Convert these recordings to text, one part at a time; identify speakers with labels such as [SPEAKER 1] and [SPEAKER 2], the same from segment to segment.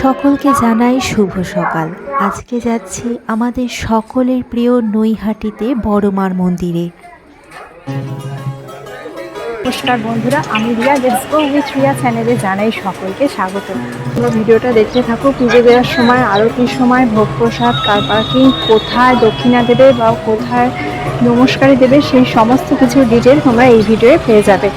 [SPEAKER 1] সকলকে জানাই শুভ সকাল। আজকে যাচ্ছি আমাদের সকলের প্রিয় নৈহাটিতে বড়মার মন্দিরে।
[SPEAKER 2] নমস্কার বন্ধুরা, আমি Riya let's go with Riya চ্যানেলে জানাই সকলকে স্বাগত। তোমরা ভিডিওটা দেখতে থাকো, পুজো দেওয়ার সময় আরতির সময়, ভোগ প্রসাদ, কার পার্কিং কোথায় দক্ষিণা দেবে বা কোথায় নমস্কারী দেবে, সেই সমস্ত কিছু ডিটেল তোমরা এই ভিডিওয়ে পেয়ে যাবে।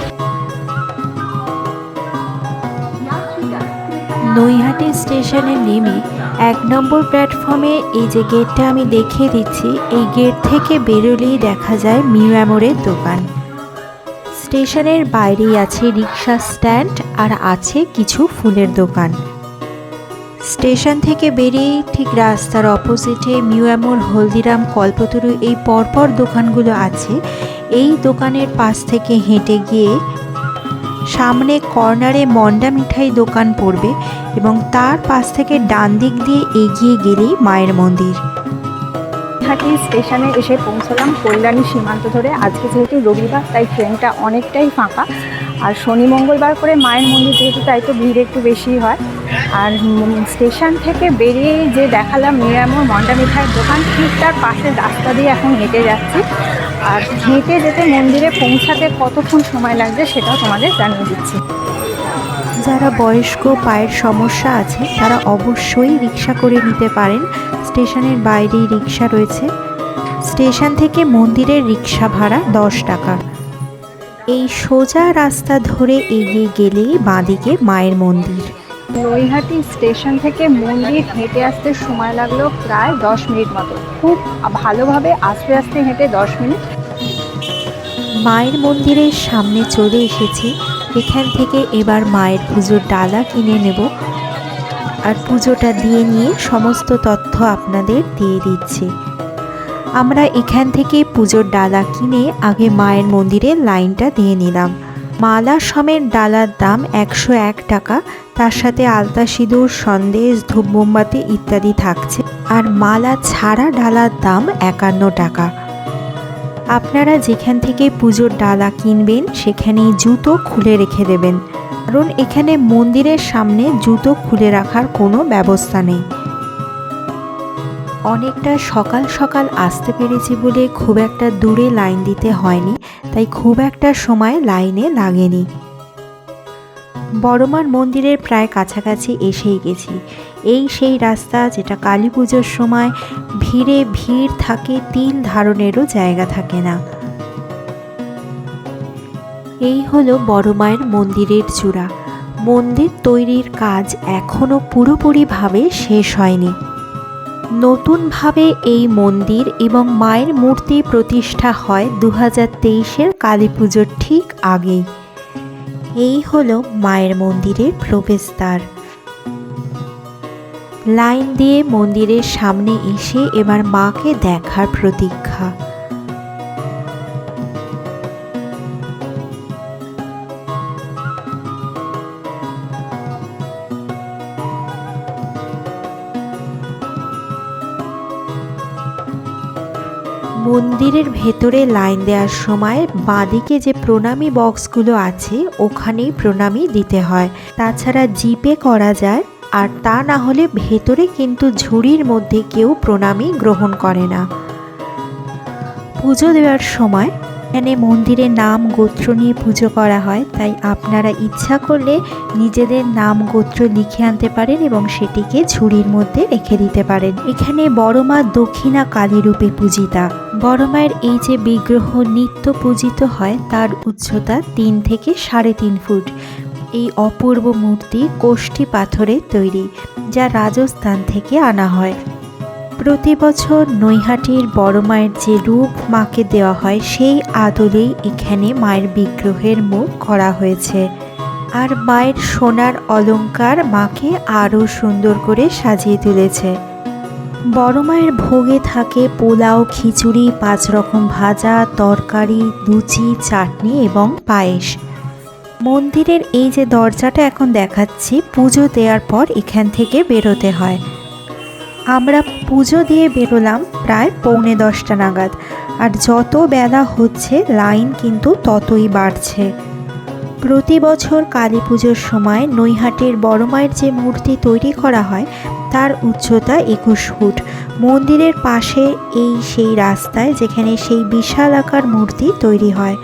[SPEAKER 1] নৈহাটি স্টেশনে নেমে এক নম্বর প্ল্যাটফর্মে এই যে গেটটা আমি দেখিয়ে দিচ্ছি, এই গেট থেকে বেরোলেই দেখা যায় মিউয়ামোরের দোকান। স্টেশনের বাইরেই আছে রিক্সা স্ট্যান্ড আর আছে কিছু ফুলের দোকান। স্টেশন থেকে বেরিয়ে ঠিক রাস্তার অপোজিটে মিউয়ামোর হলদিরাম কল্পতরু এই পরপর দোকানগুলো আছে। এই দোকানের পাশ থেকে হেঁটে গিয়ে সামনে কর্নারে মন্ডা মিঠাই দোকান পড়বে এবং তার পাশ থেকে ডান দিক দিয়ে এগিয়ে গেলেই মায়ের মন্দির।
[SPEAKER 2] হাটি স্টেশনে এসে পৌঁছলাম কল্যাণী সীমান্ত ধরে। আজকে যেহেতু রবিবার, তাই ট্রেনটা অনেকটাই ফাঁকা। আর শনি, মঙ্গলবার করে মায়ের মন্দির যেহেতু, তাই তো ভিড় একটু বেশি হয়। আর স্টেশন থেকে বেরিয়ে যে দেখালাম নিরাময় মন্ডা মিঠাইয়ের দোকান, ঠিক তার পাশের রাস্তা দিয়ে এখন হেঁটে যাচ্ছি। আর হেঁটে যেতে মন্দিরে পৌঁছাতে কতক্ষণ সময় লাগবে সেটাও তোমাদের জানিয়ে দিচ্ছি।
[SPEAKER 1] যারা বয়স্ক, পায়ের সমস্যা আছে, তারা অবশ্যই রিক্সা করে নিতে পারেন। স্টেশনের বাইরেই রিক্সা রয়েছে। স্টেশন থেকে মন্দিরের রিক্সা ভাড়া দশ টাকা। এই সোজা রাস্তা ধরে এগিয়ে গেলেই বাঁদিকে মায়ের মন্দির।
[SPEAKER 2] নৈহাটি স্টেশন থেকে মন্দির হেঁটে আসতে সময় লাগল প্রায় দশ মিনিট মতো। খুব ভালোভাবে আস্তে আস্তে হেঁটে দশ মিনিট।
[SPEAKER 1] মায়ের মন্দিরের সামনে চলে এসেছি। এখান থেকে এবার মায়ের পুজোর ডালা কিনে নেব। আর পুজোটা দিয়ে নিয়ে সমস্ত তথ্য আপনাদের দিয়ে দিচ্ছি। আমরা এখান থেকে পুজোর ডালা কিনে আগে মায়ের মন্দিরে লাইনটা দিয়ে নিলাম। মালা সমেত ডালার দাম একশো এক টাকা, তার সাথে আলতা সিঁদুর, সন্দেশ, ধূপ মোমবাতি ইত্যাদি থাকছে। আর মালা ছাড়া ডালার দাম একান্ন টাকা। আপনারা যেখান থেকে পুজোর ডালা কিনবেন, সেখানেই জুতো খুলে রেখে দেবেন। কারণ এখানে মন্দিরের সামনে জুতো খুলে রাখার কোনো ব্যবস্থা নেই। অনেকটা সকাল সকাল আসতে পেরেছি বলে খুব একটা দূরে লাইন দিতে হয়নি। তাই খুব একটা সময় লাইনে লাগেনি। বড়মার মন্দিরের প্রায় কাছাকাছি এসেই গেছি। এই সেই রাস্তা যেটা কালী পুজোর সময় ভিড়ে ভিড় থাকে তিল ধারণেরও জায়গা থাকে না। এই হলো বড় মায়ের মন্দিরের চূড়া। মন্দির তৈরির কাজ এখনও পুরোপুরিভাবে শেষ হয়নি। নতুনভাবে এই মন্দির এবং মায়ের মূর্তি প্রতিষ্ঠা হয় দু হাজার তেইশের কালী পুজোর ঠিক আগেই। এই হল মায়ের মন্দিরের প্রবেশদ্বার। লাইন দিয়ে মন্দিরের সামনে এসে এবার মাকে দেখার প্রতীক্ষা। মন্দিরের ভেতরে লাইন দেওয়ার সময় বাঁদিকে যে প্রণামী বক্সগুলো আছে, ওখানেই প্রণামী দিতে হয়। তাছাড়া জিপে করা যায়, আর তা না হলে ভেতরে কিন্তু ঝুড়ির মধ্যে কেউ প্রণামী গ্রহণ করে না। পুজো দেওয়ার সময় এখানে মন্দিরে নাম গোত্র নিয়ে পুজো করা হয়, তাই আপনারা ইচ্ছা করলে নিজেদের নাম গোত্র লিখে আনতে পারেন এবং সেটিকে ঝুড়ির মধ্যে রেখে দিতে পারেন। এখানে বড় মা দক্ষিণা কালী রূপে পূজিতা। বড় মায়ের এই যে বিগ্রহ নিত্য পূজিত হয়, তার উচ্চতা তিন থেকে সাড়ে তিন ফুট। এই অপূর্ব মূর্তি কোষ্ঠী পাথরে তৈরি, যা রাজস্থান থেকে আনা হয়। প্রতি বছর নৈহাটির বড় মায়ের যে রূপ মাকে দেওয়া হয়, সেই আদলেই এখানে মায়ের বিগ্রহের মুখ করা হয়েছে। আর মায়ের সোনার অলংকার মাকে আরও সুন্দর করে সাজিয়ে তুলেছে। বড় মায়ের ভোগে থাকে পোলাও, খিচুড়ি, পাঁচ রকম ভাজা, তরকারি, লুচি, চাটনি এবং পায়েস। মন্দিরের এই যে দরজাটা এখন দেখাচ্ছি, পুজো দেওয়ার পর এখান থেকে বেরোতে হয়। আমরা পুজো দিয়ে বেরোলাম প্রায় পৌনে দশটা নাগাদ। আর যত বেলা হচ্ছে, লাইন কিন্তু ততই বাড়ছে। প্রতি বছর কালী পুজোর সময় নৈহাটির বড় মায়ের যে মূর্তি তৈরি করা হয়, তার উচ্চতা একুশ ফুট। মন্দিরের পাশে এই সেই রাস্তায় যেখানে সেই বিশাল আকার মূর্তি তৈরি হয়।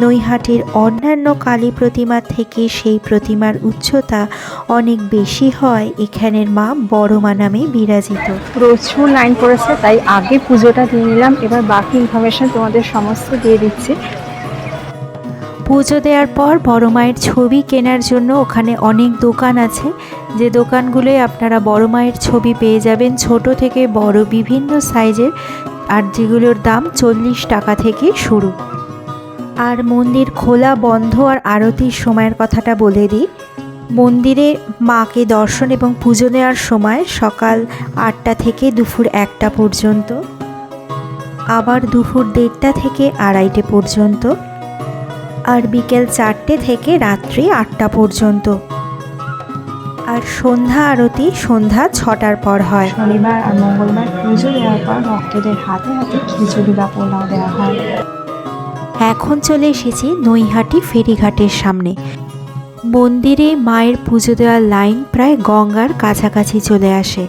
[SPEAKER 1] নৈহাটির অন্যান্য কালী প্রতিমা থেকে সেই প্রতিমার উচ্চতা অনেক বেশি হয় এখানের মা বড় মা নামে বিরাজিত।
[SPEAKER 2] প্রচুর লাইন পড়েছে তাই আগে পুজোটা দিয়ে নিলাম। এবার বাকি ইনফরমেশন তোমাদের সমস্ত দিয়ে দিচ্ছি।
[SPEAKER 1] পুজো দেওয়ার পর বড় মায়ের ছবি কেনার জন্য ওখানে অনেক দোকান আছে। যে দোকানগুলোয় আপনারা বড় মায়ের ছবি পেয়ে যাবেন ছোট থেকে বড় বিভিন্ন সাইজের আর যেগুলোর দাম চল্লিশ টাকা থেকে শুরু। আর মন্দির খোলা, বন্ধ আর আরতির সময়ের কথাটা বলে দিই। মন্দিরে মাকে দর্শন এবং পুজো নেওয়ার সময় সকাল আটটা থেকে দুপুর একটা পর্যন্ত, আবার দুপুর দেড়টা থেকে আড়াইটে পর্যন্ত, আর বিকেল চারটে থেকে রাত্রি আটটা পর্যন্ত। আর সন্ধ্যা আরতি সন্ধ্যা ছটার পর হয়।
[SPEAKER 2] শনিবার আর মঙ্গলবার পুজো দেওয়ার পর ভক্তদের হাতে হাতে খিচুড়ি বা পোলাও দেওয়া হয়।
[SPEAKER 1] এখন চলে এসেছি নৈহাটি ফেরিঘাটের সামনে। মন্দিরে মায়ের পুজো দেওয়ার লাইন প্রায় গঙ্গার কাছাকাছি চলে আসে।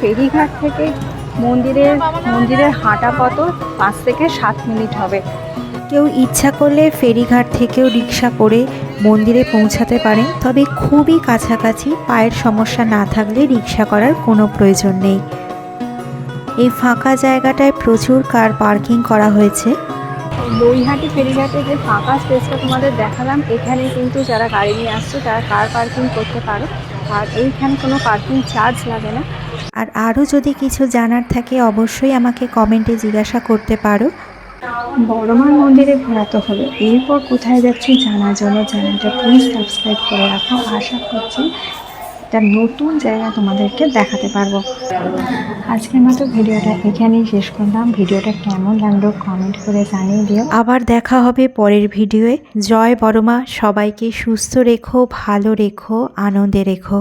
[SPEAKER 2] ফেরিঘাট থেকে মন্দিরের মন্দিরের হাঁটা পথ পাঁচ থেকে সাত মিনিট হবে।
[SPEAKER 1] কেউ ইচ্ছা করলে ফেরিঘাট থেকেও রিক্সা করে মন্দিরে পৌঁছাতে পারেন তবে খুবই কাছাকাছি পায়ের সমস্যা না থাকলে রিক্সা করার কোনো প্রয়োজন নেই। এই ফাঁকা জায়গাটায় প্রচুর কার পার্কিং করা হয়েছে।
[SPEAKER 2] নৈহাটি ফেরিঘাটে যে ফাঁকা স্পেসটা তোমাদের দেখালাম এখানে কিন্তু যারা গাড়ি নিয়ে আসছো তারা কার পার্কিং করতে পারো। আর এইখানে কোনো পার্কিং চার্জ লাগে না।
[SPEAKER 1] আর আরও যদি কিছু জানার থাকে অবশ্যই আমাকে কমেন্টে জিজ্ঞাসা করতে পারো।
[SPEAKER 2] বড়মার মন্দিরে ঘোরা তো হলো এরপর কোথায় যাচ্ছি জানার জন্য চ্যানেলটা প্লিজ সাবস্ক্রাইব করে রাখো। আশা করছি একটা নতুন জায়গা তোমাদেরকে দেখাতে পারব। আজকের মতো ভিডিওটা এখানেই শেষ করলাম। ভিডিওটা কেমন লাগল কমেন্ট করে জানিয়ে দিও।
[SPEAKER 1] আবার দেখা হবে পরের ভিডিওয়ে। জয় বড়মা, সবাইকে সুস্থ রেখো, ভালো রেখো, আনন্দে রেখো।